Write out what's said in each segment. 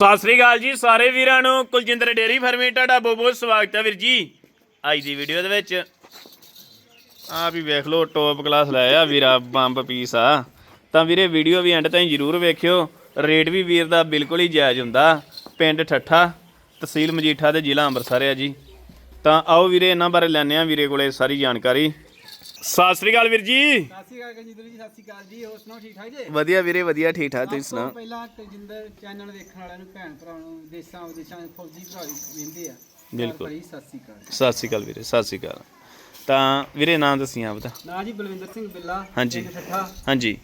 ਸਤਿ ਸ੍ਰੀ ਅਕਾਲ ਜੀ ਸਾਰੇ ਵੀਰਾਂ ਨੂੰ। ਕੁਲਜਿੰਦਰ ਡੇਰੀ ਫਾਰਮੇ, ਤੁਹਾਡਾ ਬਹੁਤ ਬਹੁਤ ਸਵਾਗਤ ਹੈ ਵੀਰ ਜੀ। ਅੱਜ ਦੀ ਵੀਡੀਓ ਦੇ ਵਿੱਚ ਆ ਵੀ ਵੇਖ ਲਓ ਟੌਪ ਕਲਾਸ ਲੈ ਆ ਵੀਰਾ ਬੰਬ ਪੀਸ ਆ। ਤਾਂ ਵੀਰੇ ਵੀਡੀਓ ਵੀ ਐਂਡ ਤਾਈਂ ਜਰੂਰ ਵੇਖਿਓ। ਰੇਟ ਵੀ ਵੀਰ ਦਾ ਬਿਲਕੁਲ ਹੀ ਜਾਇਜ਼ ਹੁੰਦਾ। ਪਿੰਡ ਠੱਠਾ, ਤਹਿਸੀਲ ਮਜੀਠਾ ਤੇ ਜ਼ਿਲ੍ਹਾ ਅੰਮ੍ਰਿਤਸਰ ਆ ਜੀ। ਤਾਂ ਆਓ ਵੀਰੇ, ਇਹਨਾਂ ਬਾਰੇ ਲੈਣੇ ਆ ਵੀਰੇ ਕੋਲੇ ਸਾਰੀ ਜਾਣਕਾਰੀ। ਸਤਿ ਸ੍ਰੀ ਅਕਾਲ ਵੀਰ ਜੀ। ਸਤਿ ਸ਼੍ਰੀ ਅਕਾਲ ਕਲਜਿੰਦਰ ਜੀ ਸਤਿ ਸ਼੍ਰੀ ਅਕਾਲ ਜੀ ਹੋਰ ਸੁਣਾਓ ਠੀਕ ਠਾਕ ਜੀ? ਵਧੀਆ ਵੀਰੇ ਵਧੀਆ ਠੀਕ ਠਾਕ ਤੁਸੀਂ ਸਭ ਤੋਂ ਸੁਣਾਓ? ਪਹਿਲਾਂ ਕਲਜਿੰਦਰ ਚੈਨਲ ਵੇਖਣ ਵਾਲਿਆਂ ਨੂੰ ਭੈਣ ਭਰਾਵਾਂ ਨੂੰ ਦੇਸ਼ਾਂ ਵਿਦੇਸ਼ਾਂ ਦੇ ਫੌਜੀ ਭਰਾ ਵੀ ਵੇਖਦੇ ਆ। ਬਿਲਕੁਲ। ਭਾਈ ਸਤਿ ਸ਼੍ਰੀ ਅਕਾਲ। ਸਤਿ ਸ੍ਰੀ ਅਕਾਲ ਵੀਰੇ ਸਤਿ ਸ੍ਰੀ ਅਕਾਲ। ਤਾਂ ਵੀਰੇ ਨਾਮ ਦੱਸੀ ਆਪ ਦਾ। ਨਾਂ ਜੀ ਬਲਵਿੰਦਰ ਸਿੰਘ ਬਿੱਲਾ ਹਾਂਜੀ। ਪਿੰਡ ਠੱਠਾ। ਹਾਂਜੀ।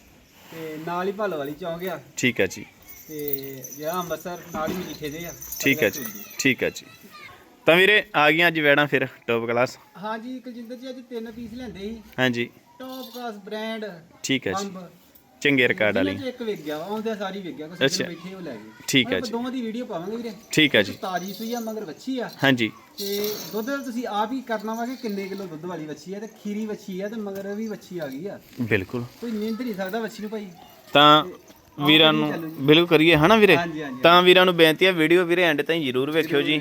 ਤੇ ਨਾਲ ਹੀ ਭੱਲ ਵਾਲੀ ਚੌਂਕ ਆ। ਠੀਕ ਹੈ ਜੀ। ਤੇ ਜਿਹੜਾ ਅੰਮ੍ਰਿਤਸਰ ਨਾਲ ਹੀ ਮਜੀਠੇ ਦੇ ਆ। ਠੀਕ ਹੈ ਜੀ ਠੀਕ ਹੈ ਜੀ। ਤਾਂ ਵੀਰੇ ਆ ਗਈਆਂ ਅੱਜ ਵੈੜਾਂ ਫਿਰ ਟੌਪ ਕਲਾਸ ਹਾਂਜੀ ਕਲਜਿੰਦਰ ਜੀ ਅੱਜ ਤਿੰਨ ਪੀਸ ਲੈਂਦੇ ਸੀ। ਹਾਂਜੀ। ਟੌਪ ਕਲਾਸ ਬ੍ਰਾਂਡ ਠੀਕ ਹੈ ਜੀ। ਬੰਬ ਚੰਗੇ ਰਿਕਾਰਡ ਵਾਲੀ। ਇੱਕ ਵਿਕ ਗਿਆ ਆਉਂਦੇ ਸਾਰੀ ਵਿਕ ਗਿਆ। ਸੱਜਣ ਬੈਠੇ ਉਹ ਲੈ ਗਏ। ਠੀਕ ਹੈ ਜੀ। ਦੋਵਾਂ ਦੀ ਵੀਡੀਓ ਪਾਵਾਂਗੇ ਵੀਰੇ। ਠੀਕ ਹੈ ਜੀ। ਤਾਜੀ ਸੂਈ ਆ ਮਗਰ ਵੱਛੀ ਆ। ਹਾਂਜੀ। ਤੇ ਦੁੱਧ ਤੁਸੀਂ ਆਪ ਹੀ ਕਰਨਾ ਵਾ ਕਿ ਕਿੰਨੇ ਕਿਲੋ ਦੁੱਧ ਵਾਲੀ ਵੱਛੀ ਆ ਤੇ ਖੀਰੀ ਵੱਛੀ ਆ ਤੇ ਮਗਰ ਵੀ ਵੱਛੀ ਆ ਗਈ ਆ। ਬਿਲਕੁਲ। ਕੋਈ ਨਿੰਦ ਨਹੀਂ ਸਕਦਾ ਵੱਛੀ ਨੂੰ ਭਾਈ। ਤਾਂ ਵੀਰਾਂ ਨੂੰ ਬਿਲਕੁਲ ਕਰੀਏ ਹਨਾ ਵੀਰੇ? ਤਾਂ ਵੀਰਾਂ ਨੂੰ ਬੇਨਤੀ ਹੈ ਵੀਡੀਓ ਵੀਰੇ ਐਂਡ ਤਾਈਂ ਜ਼ਰੂਰ ਵੇਖਿਓ ਜੀ।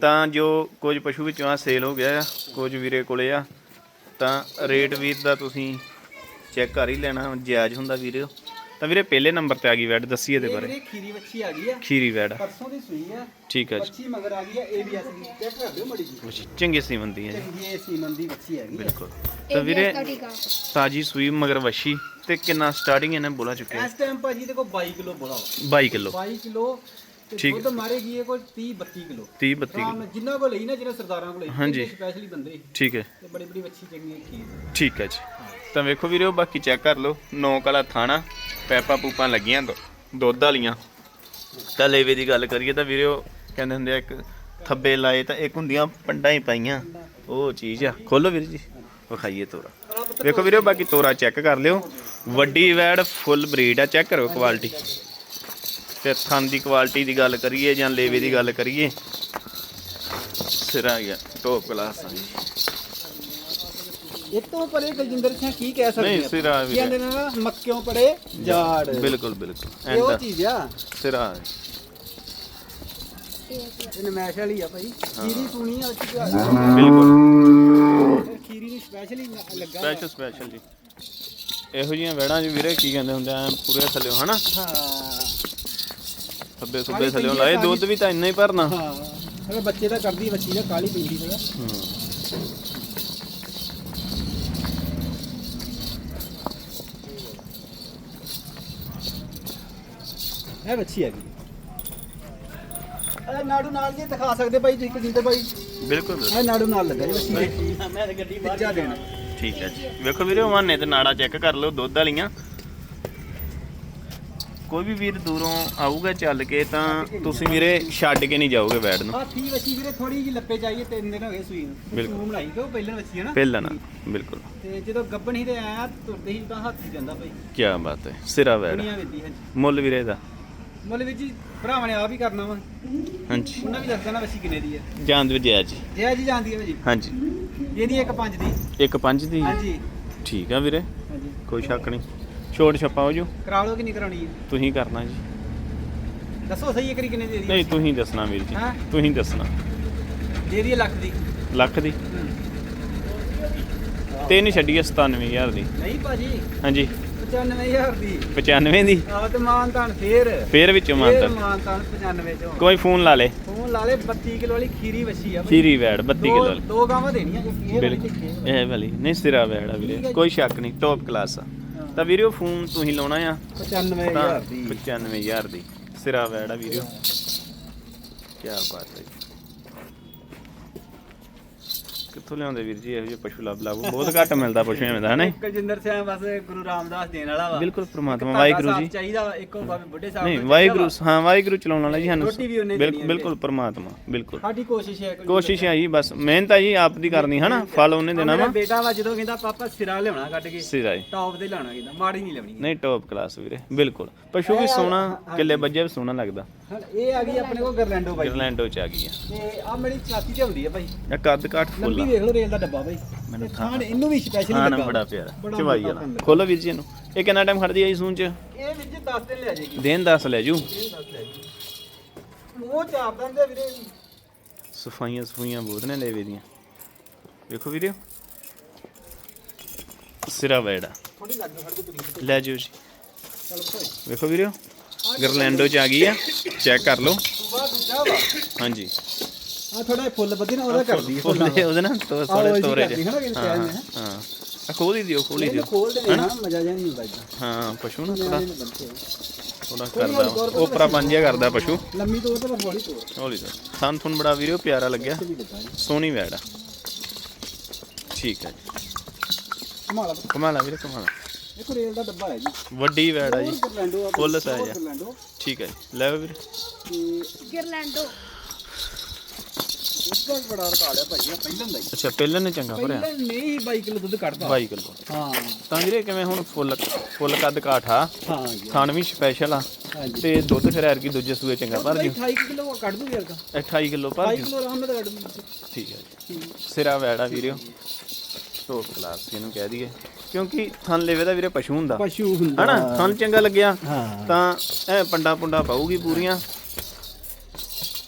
ਤਾਂ ਜੋ ਕੁਝ ਪਸ਼ੂ ਵਿੱਚੋਂ ਆ ਸੇਲ ਹੋ ਗਿਆ ਆ ਕੁਝ ਵੀਰੇ ਕੋਲੇ ਆ ਤਾਂ ਰੇਟ ਵੀਰ ਦਾ ਤੁਸੀਂ ਚੈੱਕ ਕਰ ਹੀ ਲੈਣਾ ਜਾਇਜ਼ ਹੁੰਦਾ ਵੀਰੇ ਤਾਂ ਵੀਰੇ ਪਹਿਲੇ ਨੰਬਰ ਤੇ ਆ ਗਈ ਵੈਡ ਦੱਸੀ ਇਹਦੇ ਇਹ ਬਾਰੇ। ਖੀਰੀ ਵੱਛੀ ਆ ਗਈ ਆ। ਖੀਰੀ ਵੈਡ। ਪਰਸੋਂ ਦੀ ਸੂਈ ਆ। ਠੀਕ ਹੈ ਜੀ। ਵੱਛੀ ਮਗਰ ਆ ਗਈ ਆ ਏਬੀਐਸ ਦੀ ਚੈੱਕ ਕਰ ਦਿਓ ਮੜੀ ਜੀ ਚੰਗੇ ਸੀਮਨ ਦੀ ਹੈ ਜੀ। ਚੰਗੀ ਇਹ ਸੀਮਨ ਦੀ ਵੱਛੀ ਆ। ਬਿਲਕੁਲ। ਤਾਂ ਵੀਰੇ ਤਾਜੀ ਸੂਈ ਮਗਰ ਵਸ਼ੀ ਤੇ ਕਿੰਨਾ ਸਟਾਰਟਿੰਗ ਇਹਨੇ ਬੋਲਾ ਚੁੱਕਿਆ ਇਸ ਟਾਈਮ ਭਾਜੀ ਦੇ ਕੋਲ 22 ਕਿਲੋ ਬੋਲਾ ਵਾ। 22 ਕਿਲੋ। 22 ਕਿਲੋ ਤੇ ਠੀਕ। ਦੁੱਧ ਮਾਰੇਗੀ ਇਹ ਕੋਲ 30 32 ਕਿਲੋ। 30 32 ਆਰਾਮ ਕਿਲੋ। ਜਿੰਨਾ ਕੋਲ ਲਈ ਨਾ ਜਿਹੜਾ ਸਰਦਾਰਾਂ ਕੋਲ ਲਈ। ਹਾਂਜੀ। ਸਪੈਸ਼ਲੀ ਬੰਦੇ। ਠੀਕ ਹੈ। ਤੇ ਬੜੀ ਬੜੀ ਵੱਛੀ ਚੰਗੀ ਠੀਕ ਹੈ ਜੀ। ਤਾਂ ਵੇਖੋ ਵੀਰੇ ਉਹ ਬਾਕੀ ਚੈੱਕ ਕਰ ਲਓ। ਨੌ ਕਲਾ ਥਾਣਾ। ਪੈਪਾਂ ਪੂਪਾਂ ਲੱਗੀਆਂ ਦੁ- ਦੁੱਧ ਵਾਲੀਆਂ। ਤਾਂ ਲੇਵੇ ਦੀ ਗੱਲ ਕਰੀਏ ਤਾਂ ਵੀਰੇ ਉਹ ਕਹਿੰਦੇ ਹੁੰਦੇ ਆ ਇੱਕ ਥੱਬੇ ਲਾਏ ਤਾਂ ਇੱਕ ਹੁੰਦੀਆਂ ਪੰਡਾਂ ਹੀ ਪਾਈਆਂ। ਉਹ ਚੀਜ਼ ਆ। ਖੋਲੋ ਵੀਰ ਜੀ, ਵਿਖਾਈਏ ਤੋਰਾ। ਵੇਖੋ ਵੀਰੇ, ਬਾਕੀ ਤੋਰਾ ਚੈੱਕ ਕਰ ਲਿਓ। ਵੱਡੀ ਵੈੜ, ਫੁੱਲ ਬਰੀਡ ਆ, ਚੈੱਕ ਕਰੋ ਕੁਆਲਿਟੀ ਤੇ ਥਣ ਦੀ ਕੁਆਲਿਟੀ ਦੀ ਗੱਲ ਕਰੀਏ ਜਾਂ ਲੇਵੇ ਦੀ ਗੱਲ ਕਰੀਏ। ਸਿਰਾ ਗਿਆ ਟੋਪ ਕਲਾਸ ਆ ਜੀ। ਇਹ ਤੋਂ ਪਰੇ ਕਲਜਿੰਦਰ ਸਿੰਘ ਕੀ ਕਹਿ ਸਕਦੇ ਨਹੀਂ? ਸਿਰਾ ਵੀਰੇ ਕਹਿੰਦੇ ਨੇ ਨਾ ਮੱਕਿਓਂ ਪਰੇ ਜਾੜ। ਬਿਲਕੁਲ ਬਿਲਕੁਲ। ਇਹ ਉਹ ਐਂਡ ਚੀਜ਼ ਆ? ਸਿਰਾ ਇਹ ਨਮੈਸ਼ ਵਾਲੀ ਆ ਭਾਈ। ਖੀਰੀ ਸੁਣੀ ਆ ਉੱਚ ਬਿਲਕੁਲ। ਖੀਰੀ ਨੂੰ ਸਪੈਸ਼ਲੀ ਲੱਗਾ ਸਪੈਸ਼ਲ ਸਪੈਸ਼ਲ ਜੀ। ਇਹੋ ਜੀਆਂ ਵੈੜਾਂ ਜੀ ਵੀਰੇ ਕੀ ਕਹਿੰਦੇ ਹੁੰਦੇ ਆ ਪੂਰੇ ਥੱਲਿਓ ਹਨਾ? ਹਾਂ। ਥੱਬੇ ਸੁੱਬੇ ਥੱਲਿਓ ਲਾਏ ਦੁੱਧ ਵੀ ਤਾਂ ਇੰਨਾ ਹੀ ਭਰਨਾ। ਹਾਂ। ਅਗਰ ਬੱਚੇ ਦਾ ਕਰਦੀ ਬੱਚੀ ਦਾ ਕਾਲੀ ਪੈਂਦੀ ਥੋੜਾ ਇਹ ਬੱਚੀ ਹੈਗੀ। ਇਹ ਨਾੜੂ ਨਾਲ ਜੀ ਦਿਖਾ ਸਕਦੇ ਭਾਈ ਤੁਸੀਂ ਕਲਜਿੰਦਰ ਭਾਈ? ਬਿਲਕੁਲ ਬਿਲਕੁਲ। ਇਹ ਨਾੜੂ ਨਾਲ ਲੱਗਾ ਜੀ ਦੇ ਮੈਂ ਤੇ ਗੱਡੀ ਬਾਹਰ ਦੇਣਾ। ਠੀਕ ਹੈ ਜੀ। ਵੇਖੋ ਵੀਰੇ ਮਾਨੇ ਤੇ ਨਾੜਾ ਚੈੱਕ ਕਰ ਲਓ ਦੁੱਧ ਵਾਲੀਆਂ। ਕੋਈ ਵੀ ਵੀਰ ਦੂਰੋਂ ਆਊਗਾ ਚੱਲ ਕੇ ਤਾਂ ਤੁਸੀਂ ਵੀਰੇ ਛੱਡ ਕੇ ਨਹੀਂ ਜਾਓਗੇ ਵੈੜ ਨੂੰ। ਆ ਠੀਕ ਬੱਚੀ ਵੀਰੇ ਥੋੜੀ ਜਿਹੀ ਲੱਪੇ ਚਾਹੀਏ ਤਿੰਨ ਦਿਨ ਹੋ ਗਏ ਸੂਈ ਨੂੰ। ਬਿਲਕੁਲ। ਸੂਮ ਬਣਾਈ ਕਿਉਂ ਪਹਿਲਾਂ ਬੱਚੀ ਹੈ ਨਾ। ਪਹਿਲਾਂ ਨਾ ਬਿਲਕੁਲ। ਤੇ ਜਦੋਂ ਗੱਬਣ ਹੀ ਤੇ ਆਇਆ ਤੁਰਦੇ ਹੀ ਤਾਂ ਹੱਥ ਹੀ ਜਾਂਦਾ ਭਾਈ। ਕੀ ਬਾਤ ਹੈ ਸਿਰਾ ਵੈੜ ਦੁਨੀਆ ਵੇਦੀ ਹਾਂਜੀ ਮੁੱਲ ਵੀਰੇ ਦਾ। ਮੁੱਲ ਵਿੱਚ ਜੀ ਭਰਾਵਾਂ ਨੇ ਆਪ ਹੀ ਕਰਨਾ ਵਾ। ਹਾਂਜੀ। ਉਹਨਾਂ ਵੀ ਦੱਸ ਦੇਣਾ ਬੱਚੀ ਕਿੰਨੇ ਦੀ ਹੈ। ਜਾਨ ਵੀ ਜਾਇਜ਼ ਜੀ। ਜੈ ਜੀ ਜਾਂਦੀ ਹੈ ਭਾਜੀ। ਹਾਂਜੀ। ਇਹਦੀ ਇੱਕ ਪੰਜ ਦੀ। ਇੱਕ ਪੰਜ ਦੀ? ਹਾਂਜੀ। ਠੀਕ ਆ ਵੀਰੇ। ਹਾਂਜੀ। ਕੋਈ ਸ਼ੱਕ ਨਹੀਂ। ਛੋਟ ਛੱਪਾ ਹੋ ਜੂ। ਕਰਾ ਲਓ ਕਿ ਨਹੀਂ ਕਰਾਉਣੀ ਹੈ। ਤੁਸੀਂ ਕਰਨਾ ਜੀ। ਦੱਸੋ ਸਹੀ ਇੱਕ ਕਿੰਨੇ ਦੀ ਦੇ ਨਹੀਂ ਤੁਸੀਂ ਦੱਸਣਾ ਵੀਰ ਜੀ। ਹੈਂ? ਤੁਸੀਂ ਦੱਸਣਾ। ਦੇ ਦੀ ਲੱਖ ਦੀ। ਲੱਖ ਦੀ? ਤੇ ਨਹੀਂ ਛੱਡੀਏ 97000 ਦੀ। ਨਹੀਂ ਭਾਜੀ। ਹਾਂਜੀ। 95000 ਦੀ। 95 ਦੀ? ਆਹ ਤੇ ਮਾਨਤਾਨ ਫੇਰ। ਫੇਰ ਵਿੱਚੋਂ ਫੇਰ ਮਾਨਤਾ ਮਾਨਤਾਨ 95 ਚੋਂ। ਕੋਈ ਫੋਨ ਲਾ ਲੇ। ਫੋਨ ਲਾ ਲੈ 32 ਕਿਲੋ ਵਾਲੀ ਖੀਰੀ ਵੱਛੀ ਆ ਖੀਰੀ ਵੈੜ 32 ਦੋ- ਕਿਲੋ ਵਾਲੀ। ਦੋ ਗਾਵਾਂ ਦੇਣੀਆਂ ਬਿਲਕੁਲ। ਇਹ ਵਾਲੀ। ਨਹੀਂ ਸਿਰਾ ਵੈੜ ਆ ਵੀਰੇ ਕੋਈ ਸ਼ੱਕ ਨਹੀਂ ਟੌਪ ਕਲਾਸ ਆ। ਤਾਂ ਵੀਰੇ ਉਹ ਫੋਨ ਤੁਸੀਂ ਲਾਉਣਾ ਆ? 95000 ਦੀ। 95000 ਦੀ। ਸਿਰਾ ਵੈੜ ਆ ਵੀਰੇ ਕੀ ਬਾਤ ਹੈ। ਕਿੱਥੋਂ ਲਿਆਉਂਦੇ ਵੀਰ ਜੀ? ਇਹੋ ਜਿਹੇ ਪਸ਼ੂ ਲੱਭ ਲੱਭ। ਬਹੁਤ ਘੱਟ ਮਿਲਦਾ ਪਸ਼ੂ ਐਵੇਂ ਦਾ ਹਨਾ? ਕਲਜਿੰਦਰ ਸਿੰਘ ਬਸ ਗੁਰੂ ਰਾਮਦਾਸ ਦੇਣ ਵਾਲਾ ਵਾ। ਬਿਲਕੁਲ ਪ੍ਰਮਾਤਮਾ ਵਾਹਿਗੁਰੂ ਜੀ। ਚਾਹੀਦਾ ਇੱਕੋ ਬਾਬੇ ਬੁੱਢੇ ਸਾਹਿਬ ਨਹੀਂ ਵਾਹਿਗੁਰੂ ਹਾਂ ਵਾਹਿਗੁਰੂ ਚਲਾਉਣ ਵਾਲਾ ਜੀ ਸਾਨੂੰ ਬਿਲਕੁਲ ਬਿਲਕੁਲ ਪ੍ਰਮਾਤਮਾ ਬਿਲਕੁਲ। ਸਾਡੀ ਕੋਸ਼ਿਸ਼ ਹੈ ਕੋਸ਼ਿਸ਼ ਹੈ ਜੀ ਬਸ ਮਿਹਨਤ ਹੈ ਜੀ ਆਪ ਦੀ ਕਰਨੀ ਹਨਾ ਫਲ ਉਹਨੇ ਦੇਣਾ ਵਾ। ਬੇਟਾ ਵਾ ਜਦੋਂ ਕਹਿੰਦਾ ਪਾਪਾ ਸਿਰਾ ਲਿਆਉਣਾ ਕੱਢ ਕੇ। ਸਿਰਾ ਜੀ। ਟੌਪ ਦੇ ਲਾਉਣਾ ਕਹਿੰਦਾ ਮਾੜੀ ਨਹੀਂ ਲਾਉਣੀ ਨਹੀਂ ਟੌਪ ਕਲਾਸ ਵੀਰੇ ਬਿਲਕੁਲ। ਪਸ਼ੂ ਵੀ ਸੋਹਣਾ ਕਿੱਲੇ ਬੱਜੇ ਵੀ ਸੋਹਣਾ ਲੱਗਦਾ। ਇਹ ਆ ਗਈ ਆਪਣੇ ਕੋਲ ਗਰਲੈਂਡੋ ਬਾਈ। ਗਰਲੈਂਡੋ ਚ ਆ ਗਈ ਆ। ਤੇ ਆ ਮੇਰੀ ਛਾਤੀ ਤੇ ਹੁੰਦੀ ਆ ਭਾਈ ਇਹ ਕੱਦ ਕਾਠ ਫੁੱਲ ਲੰਬੀ ਆ ਵੇਖ ਲਓ ਰੇਲ ਦਾ ਡੱਬਾ ਭਾਈ ਮੈਨੂੰ ਥਾਣ ਇਹਨੂੰ ਵੀ ਸਪੈਸ਼ਲ ਹਾਂ ਨਾ ਲੱਗਾ ਬੜਾ ਪਿਆਰਾ। ਚਵਾਈ ਵਾਲਾ ਖੋਲੋ ਵੀਰ ਜੀ ਇਹਨੂੰ। ਇਹ ਕਿੰਨਾ ਟਾਈਮ ਖੜਦੀ ਆ ਜੀ ਸੂਨ ਚ? ਇਹ ਵੀਰ ਜੀ 10 ਦਿਨ ਲੈ ਜਾਏਗੀ। ਦਿਨ ਦੱਸ ਲੈ ਜੂ। ਇਹ 10 ਲੈ ਜਾਏਗੀ ਮੂੰਹ ਚਾਪਦਾ ਹੁੰਦੇ ਵੀਰੇ। ਸਫਾਈਆਂ ਸਫਾਈਆਂ ਬਹੁਤ ਨੇ ਲੇਵੇ ਦੀਆਂ। ਵੇਖੋ ਵੀਡੀਓ ਸਿਰਾ ਵੈੜਾ। ਥੋੜੀ ਲੱਗ ਫੜ ਕੇ ਤੁਰੀ ਲੈ ਜਿਓ ਜੀ। ਚਲ ਭਾਈ। ਵੇਖੋ ਵੀਡੀਓ ਗਰਲੈਂਡੋ ਚ ਆ ਗਈ ਆ। ਚੈੱਕ ਕਰ ਲਓ। ਹਾਂਜੀ। ਆ ਥੋੜਾ ਫੁੱਲ ਬੱਦੀ ਨਾ ਉਹਦਾ ਕਰਦੀ ਹੈ ਫੁੱਲ ਦੇ ਉਹਦੇ ਨਾਲ ਤੋ ਉਹੀ ਤੋਰੇ ਹੈ ਆ। ਖੋਲੀ ਦਿਓ ਖੋਲੀ ਦਿਓ। ਖੋਲ ਦੇ ਨਾ ਮਜ਼ਾ ਜਿਹਾ ਨਹੀਂ ਹੁੰਦਾ ਹਾਂ ਪਸ਼ੂ ਨਾ ਥੋੜਾ ਥੋੜਾ ਕਰਦਾ। ਉਪਰਾ ਪੰਜਿਆ ਕਰਦਾ ਪਸ਼ੂ। ਲੰਮੀ ਤੋਰ ਤੇ ਬਸ ਹੌਲੀ ਤੋਰ। ਹੌਲੀ ਤੋਂ ਥਣ ਥੁਣ ਬੜਾ ਵੀਡੀਓ ਪਿਆਰਾ ਲੱਗਿਆ। ਸੋਹਣੀ ਵੈੜ ਆ। ਠੀਕ ਹੈ ਜੀ। ਕਮਾਲਾ ਕਮਾਲਾ ਵੀਰੇ ਕਮਾਲਾ ਇੱਕ ਰੇਲ ਦਾ ਡੱਬਾ ਹੈ ਜੀ। ਵੱਡੀ ਵੈੜ ਆ ਜੀ। ਗਰਲੈਂਡੋ ਆ ਫੁੱਲ size ਆ। ਗਰਲੈਂਡੋ। ਠੀਕ ਹੈ ਜੀ। ਲੈ ਵੀਰੇ। ਤੇ ਗਿਰਲੈਂਡੋ। ਉਸਦਾ ਵੀ ਬੜਾ ਭਾਈ ਇਹ ਪਹਿਲਾਂ ਦਾ ਹੀ। ਅੱਛਾ ਪਹਿਲਾਂ ਨੇ ਚੰਗਾ ਭਰਿਆ। ਪਹਿਲਾਂ ਨਹੀਂ ਹੀ 22 ਕਿਲੋ ਦੁੱਧ ਕੱਢਦਾ 22 ਕਿਲੋ। ਹਾਂ। ਤਾਂ ਵੀਰੇ ਕਿਵੇਂ ਹੁਣ ਫੁੱਲ ਫੁੱਲ ਕੱਦ ਕਾਠਾ। ਹਾਂ ਜੀ। ਥਣ ਵੀ ਸਪੈਸ਼ਲ ਆ ਹਾਂਜੀ ਤੇ ਦੁੱਧ ਫਿਰ ਐਰ ਕੀ ਦੂਜੇ ਸੂਏ ਚੰਗਾ ਭਰ ਜਿਓ 28 ਕਿਲੋ ਕੱਢ ਦੂਗੀ ਯਾਰ 28 ਕਿਲੋ ਭਰ 28 ਜਿਓ ਕਿਲੋ ਆਰਾਮ ਨਾਲ ਕੱਢ ਦੂਗੀ ਠੀਕ ਹੈ ਜੀ। ਸਿਰਾ ਵੈੜਾ ਵੀਰਿਓ। ਟੋਪ ਕਲਾਸ ਇਹਨੂੰ ਕਹਿ ਦਈਏ। ਕਿਉਂਕਿ ਥਣ ਲੇਵੇ ਦਾ ਵੀਰੇ ਪਸ਼ੂ ਹੁੰਦਾ। ਪਸ਼ੂ ਹੁੰਦਾ। ਹਨਾ? ਥਣ ਚੰਗਾ ਲੱਗਿਆ ਹਾਂ। ਤਾਂ ਇਹ ਪੰਡਾ ਪੁੰਡਾ ਪਾਊਗੀ ਪੂਰੀਆਂ।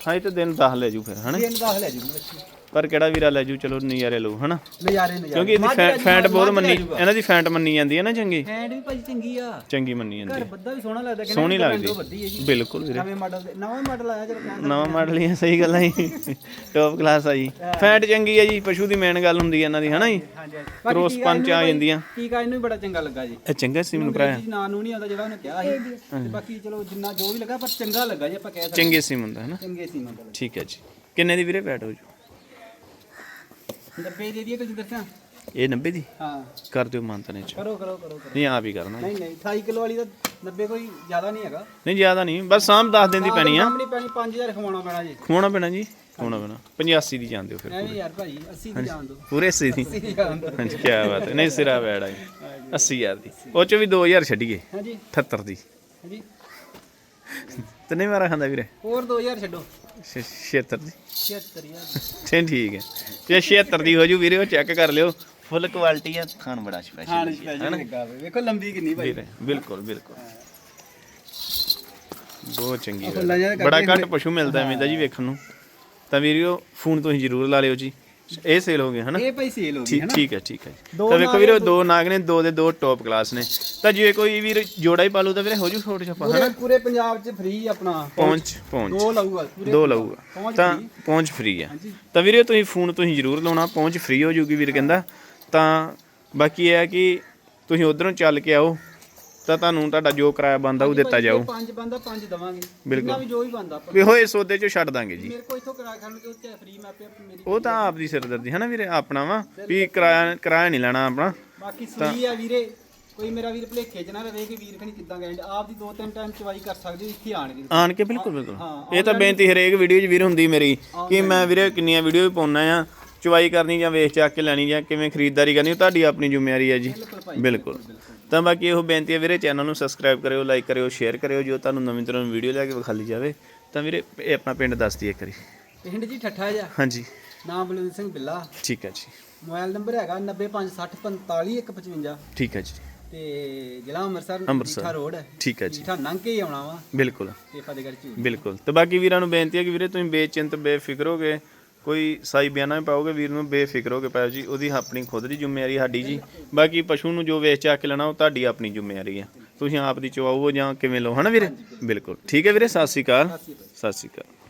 ਹਾਂ ਇਹ ਤੇ ਦਿਨ 10 ਲੈ ਜੂ ਫਿਰ ਹਨਾ? ਇਹ ਦਾਖ ਲੈ ਜੀ ਬੱਚੀ ਪਰ ਕਿਹੜਾ ਵੀਰਾ ਲੈ ਜੂ? ਚਲੋ ਨਜ਼ਾਰੇ ਲਊ ਹਨਾ? ਨਜ਼ਾਰੇ ਨਜ਼ਾਰੇ। ਕਿਉਂਕਿ ਇਹਦੀ ਫੈਟ ਫੈਟ ਬਹੁਤ ਮੰਨੀ ਇਹਨਾਂ ਦੀ ਫੈਟ ਮੰਨੀ ਜਾਂਦੀ ਹੈ ਨਾ ਚੰਗੀ? ਫੈਂਡ ਵੀ ਭਾਈ ਚੰਗੀ ਆ। ਚੰਗੀ ਮੰਨੀ ਜਾਂਦੀ ਘਰ ਬੱਦਾ ਵੀ ਸੋਹਣਾ ਲੱਗਦਾ ਸੋਹਣੀ ਲੱਗਦੀ ਵੱਡੀ ਹੈ ਜੀ। ਬਿਲਕੁਲ ਵੀਰੇ। ਨਵੇਂ ਮਾਡਲ ਦੇ ਨਵਾਂ ਮਾਡਲ ਆਇਆ ਜਰਾ ਕਹਿੰਦਾ ਨਵਾਂ ਮਾਡਲ ਹੀ ਆ, ਸਹੀ ਗੱਲ ਹੈ ਜੀ। ਟੌਪ ਕਲਾਸ ਆ ਜੀ। ਫੈਟ ਚੰਗੀ ਹੈ ਜੀ ਪਸ਼ੂ ਦੀ ਮੇਨ ਗੱਲ ਹੁੰਦੀ ਹੈ ਇਹਨਾਂ ਦੀ ਹਨਾ ਜੀ। ਕ੍ਰੋਸ ਪੰਚ ਆ ਜਾਂਦੀਆਂ। ਟੀਕਾ ਇਹਨੂੰ ਵੀ ਬੜਾ ਚੰਗਾ ਲੱਗਾ ਜੀ। ਇਹ ਚੰਗਾ ਸੀ ਮੈਨੂੰ ਭਰਾ। ਜੀ ਨਾਂ ਨੂੰ ਨਹੀਂ ਆਉਂਦਾ ਜਿਹੜਾ ਉਹਨੇ ਕਿਹਾ ਸੀ। ਤੇ ਬਾਕੀ ਚਲੋ ਜਿੰਨਾ ਜੋ ਵੀ ਲੱਗਾ ਪਰ ਚੰਗਾ ਲੱਗਾ ਜੀ ਆਪਾਂ ਕਹਿ ਸਕਦੇ ਚੰਗੇ ਸੀ ਹੁੰਦਾ ਹੈ ਨਾ ਚੰਗੇ ਸੀ ਮਤਲਬ ਠੀਕ ਹੈ ਜੀ। ਕਿੰਨੇ ਦੀ ਵੀਰੇ ਫੈਟ ਹੋ ਜੂ? 90 ਦੇ ਦਈਏ ਕਿ ਜਿੱਦਾਂ ਇਹ 90 ਦੀ? ਹਾਂ। ਕਰ ਦਿਓ ਮਾਨਤਨੇ ਚ ਕਰੋ ਕਰੋ ਕਰੋ ਕਰੋ। ਨਹੀਂ ਆਪ ਹੀ ਕਰਨਾ ਨਹੀਂ ਨਹੀਂ 28 ਕਿਲੋ ਵਾਲੀ ਤਾਂ 90 ਕੋਈ ਜ਼ਿਆਦਾ ਨਹੀਂ ਹੈਗਾ। ਨਹੀਂ ਜ਼ਿਆਦਾ ਨਹੀਂ। ਬਸ ਸਾਂਭ ਦੱਸ ਦਿਨ ਦੀ ਪੈਣੀ ਆ। ਸਾਹਮਣੇ ਪੈਣੀ 5000 ਖਵਾਉਣਾ ਪੈਣਾ ਜੀ। ਖਵਾਉਣਾ ਪੈਣਾ ਜੀ? ਖਵਾਉਣਾ ਪੈਣਾ। 85 ਦੀ ਜਾਣ ਦਿਓ ਫਿਰ ਐਵੇਂ ਯਾਰ ਭਾਈ 80 ਦੀ ਜਾਣ ਦੋ ਪੂਰੇ 80 ਦੀ। 80 ਦੀ ਜਾਣ ਦੋ ਹਾਂਜੀ ਕੀ ਬਾਤ ਹੈ। ਨਹੀਂ ਸਿਰਾ ਵੈੜਾ ਜੀ। 80000 ਦੀ। ਉਹ ਚ ਵੀ 2000 ਛੱਡੀਏ। ਹਾਂਜੀ। 78 ਦੀ। ਹਾਂਜੀ। ਤੇ ਨਹੀਂ ਮਾਰਾ ਖਾਂਦਾ ਵੀਰੇ? ਹੋਰ 2000 ਛੱਡੋ। 76 ਦੀ। 76000 ਤੇ ਠੀਕ ਹੈ। ਜੇ 76 ਦੀ ਹੋ ਜੂ ਵੀਰੇ ਉਹ ਚੈੱਕ ਕਰ ਲਿਓ। ਫੁੱਲ ਕੁਆਲਿਟੀ ਆ ਖਾਣ ਬੜਾ ਹਾਂ। ਸਪੈਸ਼ਲ ਸਪੈਸ਼ਲ ਹੋਵੇ ਵੇਖੋ ਲੰਬੀ ਕਿੰਨੀ ਭਾਈ। ਵੀਰੇ ਬਿਲਕੁਲ ਬਿਲਕੁਲ। ਬਹੁਤ ਚੰਗੀ ਗੱਲ ਜਿਹੇ ਬੜਾ ਘੱਟ ਪਸ਼ੂ ਮਿਲਦਾ ਐਵੇਂ ਦਾ ਜੀ ਵੇਖਣ ਨੂੰ। ਤਾਂ ਵੀਰਿਓ ਫੋਨ ਤੁਸੀਂ ਜ਼ਰੂਰ ਲਾ ਲਿਓ ਜੀ। ਇਹ ਸੇਲ ਹੋ ਗਿਆ ਹਨਾ? ਇਹ ਭਾਈ ਸੇਲ ਹੋ ਗਈ ਠੀਕ ਠੀਕ ਹੈ ਠੀਕ ਹੈ ਤਾਂ ਵੇਖੋ ਵੀਰੇ ਦੋ। ਨਾਗ ਨੇ ਦੋ ਦੇ ਦੋ ਟੌਪ ਕਲਾਸ ਨੇ। ਤਾਂ ਜੇ ਕੋਈ ਵੀਰ ਜੋੜਾ ਹੀ ਪਾਲੂ ਤਾਂ ਵੀਰੇ ਹੋ ਜੂ ਛੋਟ ਛਪਾ ਹਨਾ? ਪੂਰੇ ਪੰਜਾਬ 'ਚ ਫ੍ਰੀ ਆਪਣਾ। ਪਹੁੰਚ ਪਹੁੰਚ ਦੋ ਲਾਊਗਾ ਪੂਰੇ ਦੋ ਲਊਗਾ। ਤਾਂ। ਪਹੁੰਚ ਫ੍ਰੀ ਆ। ਤਾਂ ਵੀਰੇ ਤੁਸੀਂ ਫੋਨ ਤੁਸੀਂ ਜ਼ਰੂਰ ਲਾਉਣਾ ਪਹੁੰਚ ਫ੍ਰੀ ਹੋ ਜੂਗੀ ਵੀਰ ਕਹਿੰਦਾ। ਤਾਂ ਬਾਕੀ ਇਹ ਹੈ ਕਿ ਤੁਸੀਂ ਉਧਰੋਂ ਚੱਲ ਕੇ ਆਓ। ਤਾਂ ਤੁਹਾਨੂੰ ਤੁਹਾਡਾ ਜੋ ਕਿਰਾਇਆ ਬੰਦਾ ਉਹ ਦਿੱਤਾ ਜਾਊ। ਪੰਜ ਬੰਦਾ ਪੰਜ ਦਵਾਂਗੇ। ਬਿਲਕੁਲ। ਵੀ ਜੋ ਵੀ ਬੰਦਾ ਵੀ ਹੋਏ ਸੌਦੇ ਚੋਂ ਛੱਡ ਦਾਂਗੇ ਜੀ। ਮੇਰੇ ਕੋਲ ਇਥੋਂ ਕਰਾ ਖੜਨ ਕੇ ਉੱਤੇ ਫ੍ਰੀ ਮੈਂ ਆਪੇ ਮੇਰੀ ਉਹ ਤਾਂ ਆਪ ਦੀ ਸਿਰਦਰਦੀ ਹੈ ਨਾ ਵੀਰੇ ਆਪਣਾ ਵਾ ਵੀ ਕਿਰਾਇਆ ਕਿਰਾਇਆ ਨਹੀਂ ਲੈਣਾ ਆਪਣਾ। ਬਾਕੀ ਸਹੀ ਆ ਵੀਰੇ ਕੋਈ ਮੇਰਾ ਵੀਰ ਭਲੇਖੇ ਚ ਨਾ ਰਵੇ ਕਿ ਵੀਰ ਖਣੀ ਕਿੱਦਾਂ ਗਏ ਆਪ ਦੀ ਦੋ ਤਿੰਨ ਟਾਈਮ ਚਵਾਈ ਕਰ ਸਕਦੇ ਇੱਥੇ ਆਣ ਕੇ। ਆਣ ਕੇ ਬਿਲਕੁਲ ਬਿਲਕੁਲ। ਇਹ ਤਾਂ ਬੇਨਤੀ ਹਰੇਕ ਵੀਡੀਓ 'ਚ ਵੀਰ ਹੁੰਦੀ ਮੇਰੀ ਕਿ ਮੈਂ ਵੀਰੇ ਕਿੰਨੀਆਂ ਵੀਡੀਓ ਵੀ ਪਾਉਣਾ ਆ ਚੁਆਈ ਕਰਨੀ ਜਾਂ ਵੇਚ ਚੱਕ ਕੇ ਲੈਣੀ ਜਾਂ ਕਿਵੇਂ ਖਰੀਦਦਾਰੀ ਕਰਨੀ ਉਹ ਤੁਹਾਡੀ ਆਪਣੀ ਜ਼ਿੰਮੇਵਾਰੀ ਹੈ ਜੀ। ਬਿਲਕੁਲ ਤਾਂ ਬਾਕੀ ਇਹੋ ਬੇਨਤੀ ਹੈ ਵੀਰੇ ਚੈਨਲ ਨੂੰ ਸਬਸਕ੍ਰਾਈਬ ਕਰਿਓ ਲਾਈਕ ਕਰਿਓ ਸ਼ੇਅਰ ਕਰਿਓ ਜੋ ਤੁਹਾਨੂੰ ਨਵੀਂ ਤਰ੍ਹਾਂ ਵੀਡੀਓ ਲੈ ਕੇ ਵਿਖਾਲੀ ਜਾਵੇ ਤਾਂ ਵੀਰੇ ਇਹ ਆਪਣਾ ਪਿੰਡ ਦੱਸ ਦਈਏ ਇੱਕ ਵਾਰੀ। ਪਿੰਡ ਜੀ ਠੱਠਾ ਜਾ ਹਾਂਜੀ। ਨਾਮ ਬਲਵਿੰਦਰ ਸਿੰਘ ਬਿੱਲਾ। ਠੀਕ ਹੈ ਜੀ। ਮੋਬਾਈਲ ਨੰਬਰ ਹੈਗਾ 9560455155 ਠੀਕ ਹੈ ਜੀ। ਤੇ ਜ਼ਿਲ੍ਹਾ ਅੰਮ੍ਰਿਤਸਰ ਅੰਮ੍ਰਿਤਸਰ। ਰੋਡ। ਠੀਕ ਹੈ ਜੀ। ਜੀਠਾ ਲੰਘ ਕੇ ਹੀ ਆਉਣਾ ਵਾ। ਬਿਲਕੁਲ। ਤੇ ਫਤਿਹਗੜ੍ਹ ਝੂੜ ਬਿਲਕੁਲ। ਤੇ ਬਾਕੀ ਵੀਰਾਂ ਨੂੰ ਬੇਨਤੀ ਹੈ ਕਿ ਵੀਰੇ ਤੁਸੀਂ ਬੇਚਿੰਤ ਬੇਫਿਕਰ ਹੋਗੇ ਕੋਈ ਸਾਈ ਬਿਆਨਾ ਵੀ ਪਾਓਗੇ? ਵੀਰ ਨੂੰ ਬੇਫਿਕਰ ਹੋ ਕੇ ਪਾਓ ਜੀ, ਉਹਦੀ ਆਪਣੀ ਖੁਦ ਦੀ ਜ਼ਿੰਮੇਵਾਰੀ ਸਾਡੀ ਜੀ। ਬਾਕੀ ਪਸ਼ੂ ਨੂੰ ਜੋ ਵੇਚ ਚੱਕ ਕੇ ਲੈਣਾ, ਉਹ ਤੁਹਾਡੀ ਆਪਣੀ ਜ਼ਿੰਮੇਵਾਰੀ ਆ। ਤੁਸੀਂ ਆਪ ਦੀ ਚਵਾਓ ਜਾਂ ਕਿਵੇਂ ਲਓ, ਹਨਾ ਵੀਰੇ? ਬਿਲਕੁਲ। ਠੀਕ ਹੈ ਵੀਰੇ, ਸਤਿ ਸ਼੍ਰੀ ਅਕਾਲ। ਸਤਿ ਸ਼੍ਰੀ ਅਕਾਲ।